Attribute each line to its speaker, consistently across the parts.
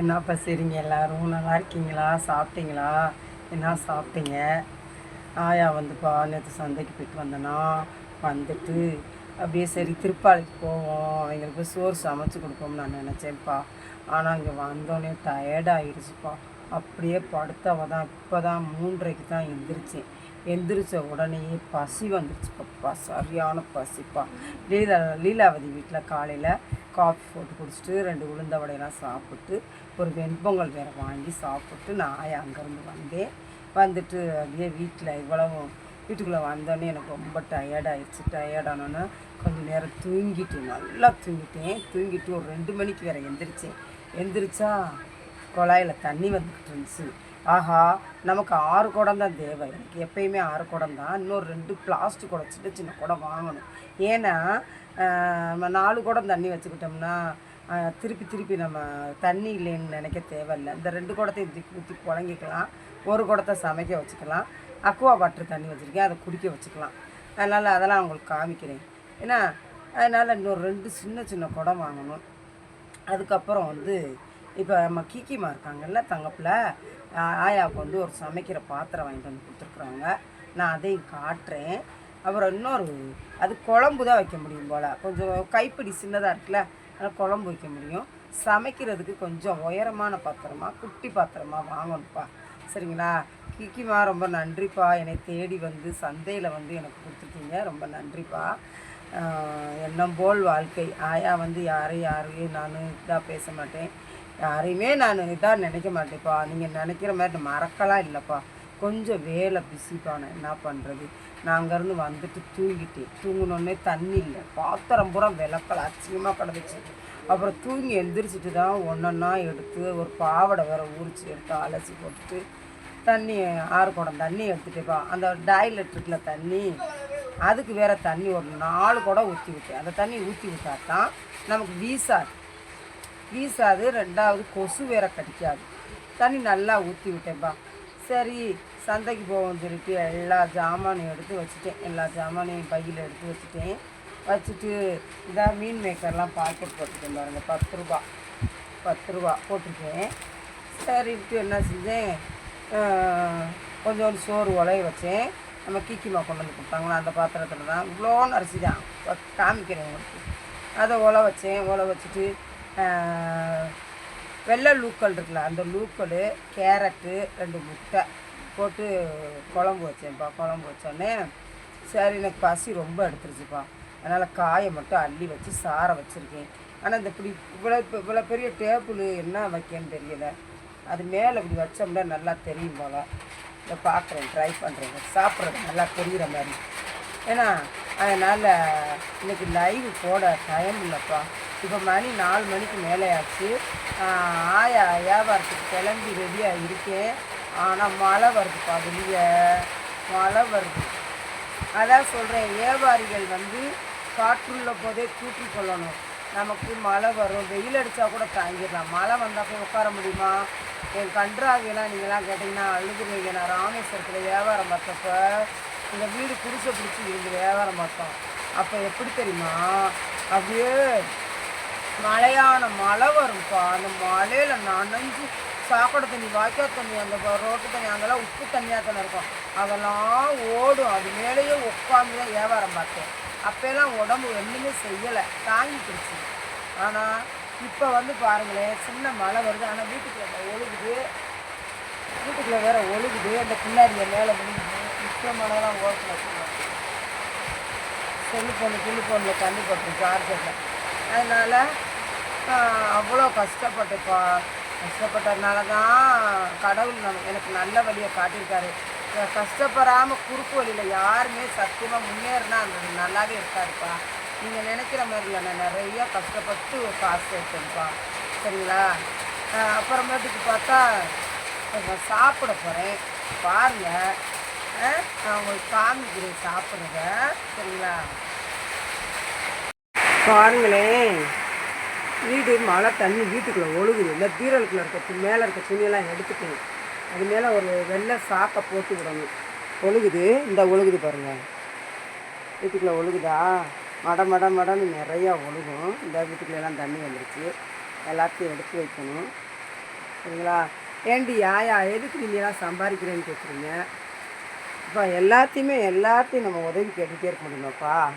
Speaker 1: என்னப்பா சரிங்க எல்லாரும்? நல்லா இருக்கீங்களா? சாப்பிட்டீங்களா? என்ன சாப்பிட்டீங்க? ஆயா வந்துப்பா. நேற்று சந்தைக்கு போயிட்டு வந்தேனா. வந்துட்டு அப்படியே சரி திருப்பாலைக்கு போவோம். அவங்களுக்கு சோறு சமைச்சு கொடுப்போம்னு நான் நினச்சேன்ப்பா. ஆனால் இங்கே வந்தோடனே டயர்டாகிடுச்சுப்பா அப்படியே படுத்தவ தான். இப்போ தான் மூன்றரைக்கு தான் எந்திரிச்சேன். எந்திரிச்ச உடனேயே பசி வந்துருச்சுப்பா. சரியான பசிப்பா. லீலா லீலாவதி வீட்டில் காலையில் காஃபி போட்டு குடிச்சிட்டு ரெண்டு உளுந்த வடையெல்லாம் சாப்பிட்டு ஒரு வெண்பொங்கல் வேறு வாங்கி சாப்பிட்டு நான் ஆயா அங்கேருந்து வந்தேன் வந்துட்டு அப்படியே வீட்டில் இவ்வளவு வீட்டுக்குள்ளே வந்தோடனே எனக்கு ரொம்ப டயர்டாகிடுச்சு டயர்டானோன்னு கொஞ்சம் நேரம் தூங்கிட்டு நல்லா தூங்கிட்டேன். தூங்கிட்டு ஒரு ரெண்டு மணிக்கு வேறு எந்திரிச்சேன். எந்திரிச்சா குழாயில் தண்ணி வந்துக்கிட்டு இருந்துச்சு. ஆஹா நமக்கு ஆறு குடம் தான் தேவை. எனக்கு எப்பயுமே ஆறு குடம் தான். இன்னொரு ரெண்டு பிளாஸ்டிக் குடம் சின்ன சின்ன குடம் வாங்கணும். ஏன்னா நம்ம நாலு குடம் தண்ணி வச்சுக்கிட்டோம்னா திருப்பி திருப்பி நம்ம தண்ணி இல்லைன்னு நினைக்க தேவையில்லை. இந்த ரெண்டு குடத்தையும் ஊற்றி ஊற்றி குழங்கிக்கலாம் ஒரு குடத்தை சமைக்க வச்சுக்கலாம். அக்குவா வாட்டர் தண்ணி வச்சுருக்கேன். அதை குடிக்க வச்சுக்கலாம். அதனால் அதெல்லாம் உங்களுக்கு காமிக்கிறேன். ஏன்னா அதனால் இன்னொரு ரெண்டு சின்ன சின்ன குடம் வாங்கணும். அதுக்கப்புறம் வந்து இப்போ நம்ம கீக்கிமா இருக்காங்கல்ல தங்கப்பில் ஆயாவுக்கு வந்து ஒரு சமைக்கிற பாத்திரம் வாங்கிட்டு வந்து கொடுத்துருக்குறாங்க. நான் அதையும் காட்டுறேன். அப்புறம் இன்னொரு அது குழம்பு தான் வைக்க முடியும் போல். கொஞ்சம் கைப்பிடி சின்னதாக இருக்குல்ல குழம்பு வைக்க முடியும். சமைக்கிறதுக்கு கொஞ்சம் உயரமான பாத்திரமா குட்டி பாத்திரமா வாங்கணும்ப்பா. சரிங்களா? கிக்கிமா ரொம்ப நன்றிப்பா. என்னை தேடி வந்து சந்தையில் வந்து எனக்கு கொடுத்துருக்கீங்க ரொம்ப நன்றிப்பா. எண்ணம் போல் வாழ்க்கை. ஆயா வந்து யாரையும் யாரையும் நான் இதாக பேச மாட்டேன். யாரையுமே நான் இதாக நினைக்க மாட்டேன்ப்பா. நீங்கள் நினைக்கிற மாதிரி மறக்கலாம் இல்லைப்பா. கொஞ்சம் வேலை பிஸிப்பா என்ன பண்ணுறது நான் அங்கேருந்து வந்துட்டு தூங்கிட்டேன். தூங்கினோடனே தண்ணி இல்லை. பாத்திரம் பூரா விளக்கல் அச்சியமாக கிடந்துச்சு. அப்புறம் தூங்கி எந்திரிச்சிட்டு தான் ஒன்றொன்னா எடுத்து ஒரு பாவடை வேற ஊறிச்சு எடுத்து அலசி போட்டுட்டு தண்ணி ஆறு குடம் தண்ணி எடுத்துட்டேப்பா அந்த டாய்லெட் தண்ணி அதுக்கு வேறு தண்ணி ஒரு நாலு குடம் ஊற்றி விட்டேன். அந்த தண்ணி ஊற்றி விட்டா தான் நமக்கு வீசாது. வீசாது. ரெண்டாவது கொசு வேற கடிக்காது. தண்ணி நல்லா ஊற்றி விட்டேன்ப்பா சரி சந்தைக்கு போவோம் சொல்லிட்டு எல்லா ஜாமானையும் எடுத்து வச்சுட்டேன். எல்லா ஜாமானையும் பையில் எடுத்து வச்சுட்டேன். வச்சுட்டு இதாக மீன் மேக்கர்லாம் பாக்கெட் போட்டுருக்கேன் பாருங்கள் பத்து ரூபா. பத்து ரூபா போட்டிருக்கேன். சரின்ட்டு என்ன செஞ்சேன்? கொஞ்சோண்டு சோறு உலைய வச்சேன். நம்ம கீக்கிமா கொண்டு வந்து கொடுத்தாங்களா? அந்த பாத்திரத்தில் தான். இவ்வளோன்னு அரிசி தான். காமிக்கிறேன் உங்களுக்கு. அதை உலை வச்சேன். உலை வச்சுட்டு வெள்ளை லூக்கல் இருக்குல்ல அந்த லூக்கல் கேரட்டு ரெண்டு முட்டை போட்டு குழம்பு வச்சேன்ப்பா குழம்பு வச்சோடனே சரி எனக்கு பசி ரொம்ப எடுத்துருச்சுப்பா. அதனால் காயை மட்டும் அள்ளி வச்சு சாரை வச்சுருக்கேன். ஆனால் இந்த இப்படி இவ்வளோ இப்போ இவ்வளோ பெரிய டேபிள் என்ன வைக்கன்னு தெரியலை. அது மேலே இப்படி வச்சோம்னா நல்லா தெரியும் போல். இதை பார்க்குறேன் ட்ரை பண்ணுறேங்க சாப்பிட்றது நல்லா தெரிகிற மாதிரி. ஏன்னா அதனால் இன்றைக்கி லைவ் போட டைம் இல்லைப்பா. இப்போ மணி நாலு மணிக்கு மேலே ஆச்சு ஆயா வியாபாரத்துக்கு கிளம்பி ரெடியாக இருக்கேன். ஆனால் மழை வருதுப்பா வெளியே. மழை வருது. அதான் சொல்கிறேன் வியாபாரிகள் வந்து காற்றுள்ள போதே கூட்டி கொள்ளணும். நமக்கு மழை வரும். வெயில் அடித்தா கூட தாங்கிடலாம். மழை வந்தால் போய் உட்கார முடியுமா? என் கன்றாவியெல்லாம் நீங்களாம் கேட்டிங்கன்னா அழுதுருவீங்க. நான் ராமேஸ்வரத்தில் வியாபாரம் பார்த்தப்ப இந்த வீடு குடிசை பிடிச்சி இருந்து வியாபாரம் பார்த்தோம். அப்போ எப்படி தெரியுமா? அப்படியே மழையான மழை வரும்ப்பா அந்த மழையில் நனைஞ்சு சாக்கடை தண்ணி வாய்க்கால் தண்ணி அந்த ரோட்டு தண்ணி அங்கெல்லாம் உப்பு தண்ணியாக தானே இருக்கும். அதெல்லாம் ஓடும். அது மேலேயே உட்காந்து தான் வியாபாரம் பார்த்தேன். அப்போல்லாம் உடம்பு ஒன்றுமே செய்யலை. தாங்கிக்கிடுச்சு. ஆனால் இப்போ வந்து பாருங்களேன் சின்ன மழை வருது. ஆனால் வீட்டுக்குள்ள ஒழுகுது. வீட்டுக்குள்ளே வேற ஒழுகுது. அந்த பின்னாடியை மேலே விழுகுது இப்போ மழைலாம் ஓரத்தில் வச்சுருவாங்க செல்லு தண்ணி போட்டுரும் சார்ஜரில் அதனால் அவ்வளோ கஷ்டப்பட்டுப்பா. கஷ்டப்பட்டதுனால தான் கடவுள் நம்ம எனக்கு நல்ல வழியை காட்டியிருக்காரு. கஷ்டப்படாமல் குறுக்கு வழியில் யாருமே சத்தியமாக முன்னேறினா அந்த நல்லாவே இருக்காருப்பா நீங்கள் நினைக்கிற மாதிரி இல்லை. நான் நிறைய கஷ்டப்பட்டு காசு சேர்த்தேன்ப்பா சரிங்களா? அப்புறமேட்டுக்கு பார்த்தா நான் சாப்பிட போகிறேன் பாருங்கள் நான் உங்களுக்கு காமிக்கிறேன் சாப்பிட்றத. சரிங்களா? பாருங்களேன். வீடு மழை தண்ணி வீட்டுக்குள்ளே ஒழுகுது. இல்லை பீரலுக்குள்ளே இருக்க மேலே இருக்க துணியெல்லாம் எடுத்துக்கணும். அது மேலே ஒரு வெள்ளை சாக்கை போட்டு விடணும். ஒழுகுது? இந்த ஒழுகுது பாருங்க. வீட்டுக்குள்ளே ஒழுகுதா? மட மட மடன்னு நிறையா ஒழுகும். இந்த வீட்டுக்குள்ளெல்லாம் தண்ணி வந்துருச்சு. எல்லாத்தையும் எடுத்து வைக்கணும். சரிங்களா? ஏண்டி யாயா எதுக்கு நீங்களாம் சம்பாதிக்கிறேன்னு கேட்குறீங்க இப்போ எல்லாத்தையுமே எல்லாத்தையும் நம்ம உதவி கேட்டுகிட்டே இருக்க முடியுமாப்பா?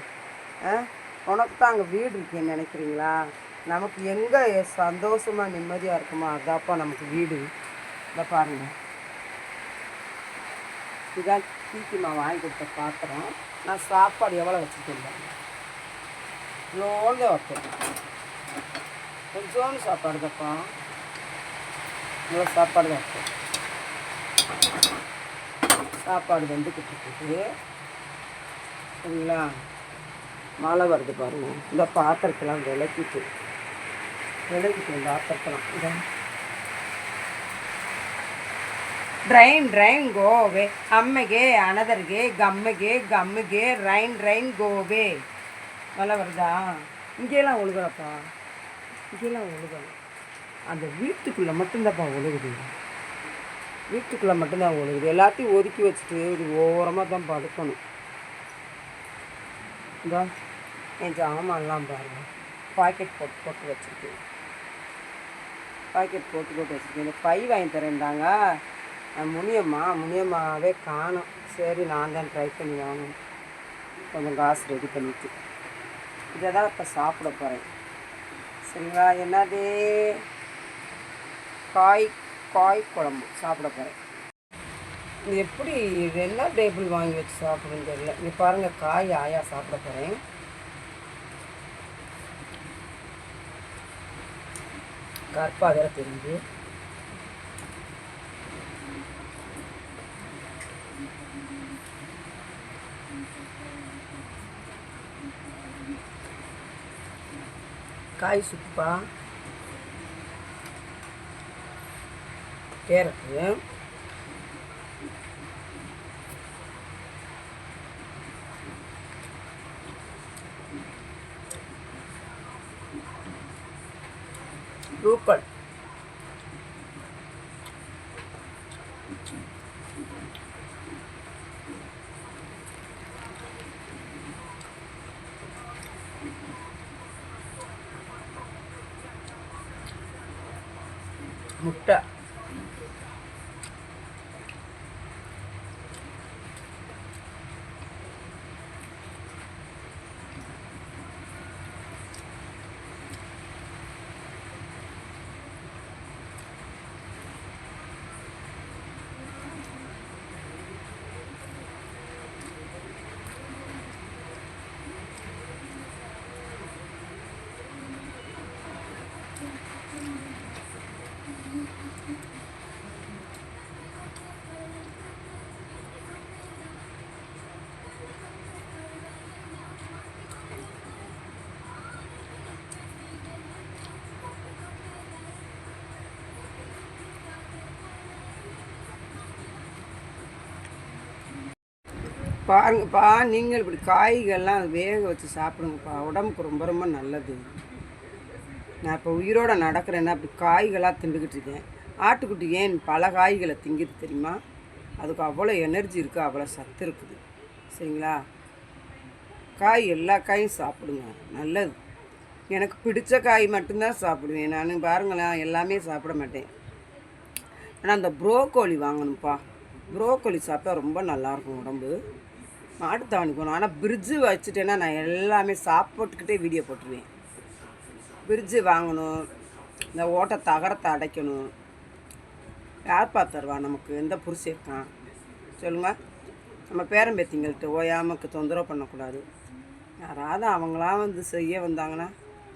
Speaker 1: ஆ? உனக்கு தான் அங்கே வீடு இருக்கேன்னு நினைக்கிறீங்களா? நமக்கு எங்கே சந்தோஷமாக நிம்மதியாக இருக்குமோ அதாப்பா நமக்கு வீடு. இதை பாருங்க. இதான் தீக்கிமா வாங்கி கொடுத்த பாத்திரம். நான் சாப்பாடு எவ்வளோ வச்சுருக்கேன் பாருங்க. இவ்வளோங்க வைப்பேன். கொஞ்சோண்டு சாப்பாடு தப்பா இவ்வளோ சாப்பாடு தான் வைப்பேன். சாப்பாடு வெந்துக்கிட்டு இருக்குது. சரிங்களா மழை வருது பாருங்க. இந்த பாத்திரத்தெல்லாம் விளக்கிட்டு விளக்கிட்டு இந்த ஆப்பத்தலாம் ட்ரைன் ட்ரைன் கோவே அம்மைகே அனதர்கே கம்மகே கம்முகே ரைன் ரைன் கோவே மழை வருதா? இங்கேலாம் ஒழுகுறப்பா இங்கேலாம் ஒழுகணும் அந்த வீட்டுக்குள்ளே மட்டும்தான்ப்பா ஒழுகுது. வீட்டுக்குள்ளே மட்டும்தான் ஒழுகுது. எல்லாத்தையும் ஒதுக்கி வச்சுட்டு ஒரு ஓரமாக தான் படுக்கணும் இந்த என் ஜாமான்லாம் பாருங்கள் பாக்கெட் போட்டு போட்டு வச்சுருக்கேன். பாக்கெட் போட்டு போட்டு வச்சுருக்கேன். இந்த பை வாங்கி தரேன்டாங்க. முனியம்மா முனியம்மாவே காணும். சரி நான் தான் ட்ரை பண்ணி வாங்கணும் கொஞ்சம் காசு ரெடி பண்ணிட்டு. இதை தான் இப்போ சாப்பிட போகிறேன் சரிங்களா? என்னது? காய் காய் குழம்பு சாப்பிட போகிறேன் இது எப்படி இது என்ன டேபிள் வாங்கி வச்சு சாப்பிடுன்னு தெரியல. இங்கே பாருங்கள் காய் ஆயா சாப்பிட போகிறேன் கற்பாக வேற தெரியுது காய் சுப்பா. கேரட்டு. முட்டை பாருங்கப்பா நீங்கள் இப்படி காய்கள்லாம் வேக வச்சு சாப்பிடுங்கப்பா. உடம்புக்கு ரொம்ப ரொம்ப நல்லது. நான் இப்போ உயிரோடு நடக்கிறேன்னா அப்படி காய்களாக திண்டுக்கிட்டு இருக்கேன். ஆட்டுக்குட்டி ஏன் பல காய்களை திங்குது தெரியுமா? அதுக்கு அவ்வளோ எனர்ஜி இருக்குது அவ்வளோ சத்து இருக்குது. சரிங்களா? காய் எல்லா காயும் சாப்பிடுங்க நல்லது. எனக்கு பிடிச்ச காய் மட்டும்தான் சாப்பிடுவேன். நான் பாருங்களேன் எல்லாமே சாப்பிட மாட்டேன். ஆனால் அந்த ப்ரோக்கோலி வாங்கணும்ப்பா. ப்ரோக்கோலி சாப்பிட்டா ரொம்ப நல்லாயிருக்கும் உடம்பு. மாட்டுத்தாவணி போகணும். ஆனால் பிரிட்ஜு வச்சுட்டேன்னா நான் எல்லாமே சாப்பிட்டுக்கிட்டே வீடியோ போட்டுருவேன். பிரிட்ஜு வாங்கணும் இந்த ஓட்டை தகரத்தை அடைக்கணும். யார் தருவா நமக்கு? எந்த புருஷன் இருக்கான்? சொல்லுங்கள் நம்ம பேரம்பேத்திங்கள்கிட்ட ஓயாமக்கு தொந்தரவு பண்ணக்கூடாது. யாராவது அவங்களாம் வந்து செய்ய வந்தாங்கன்னா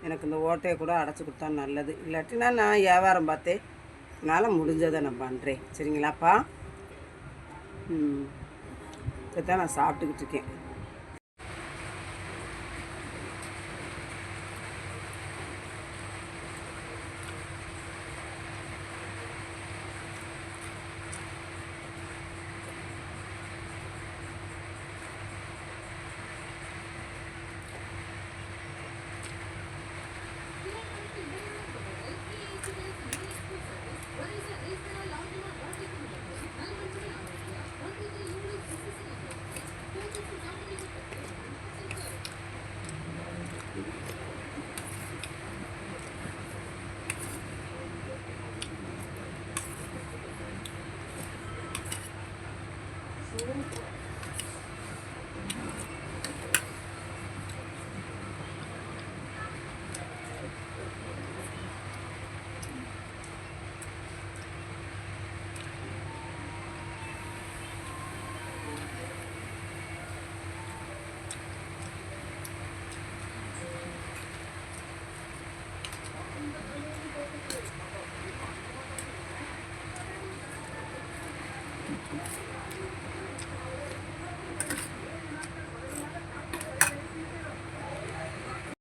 Speaker 1: எனக்கு இந்த ஓட்டையை கூட அடைச்சி கொடுத்தா நல்லது. இல்லாட்டினா நான் வியாபாரம் பார்த்தேன். என்னால் முடிஞ்சதை நான் பண்ணுறேன் சரிங்களாப்பா? ம். இதை தான் நான் சாப்பிட்டுக்கிட்டு இருக்கேன். Thank you.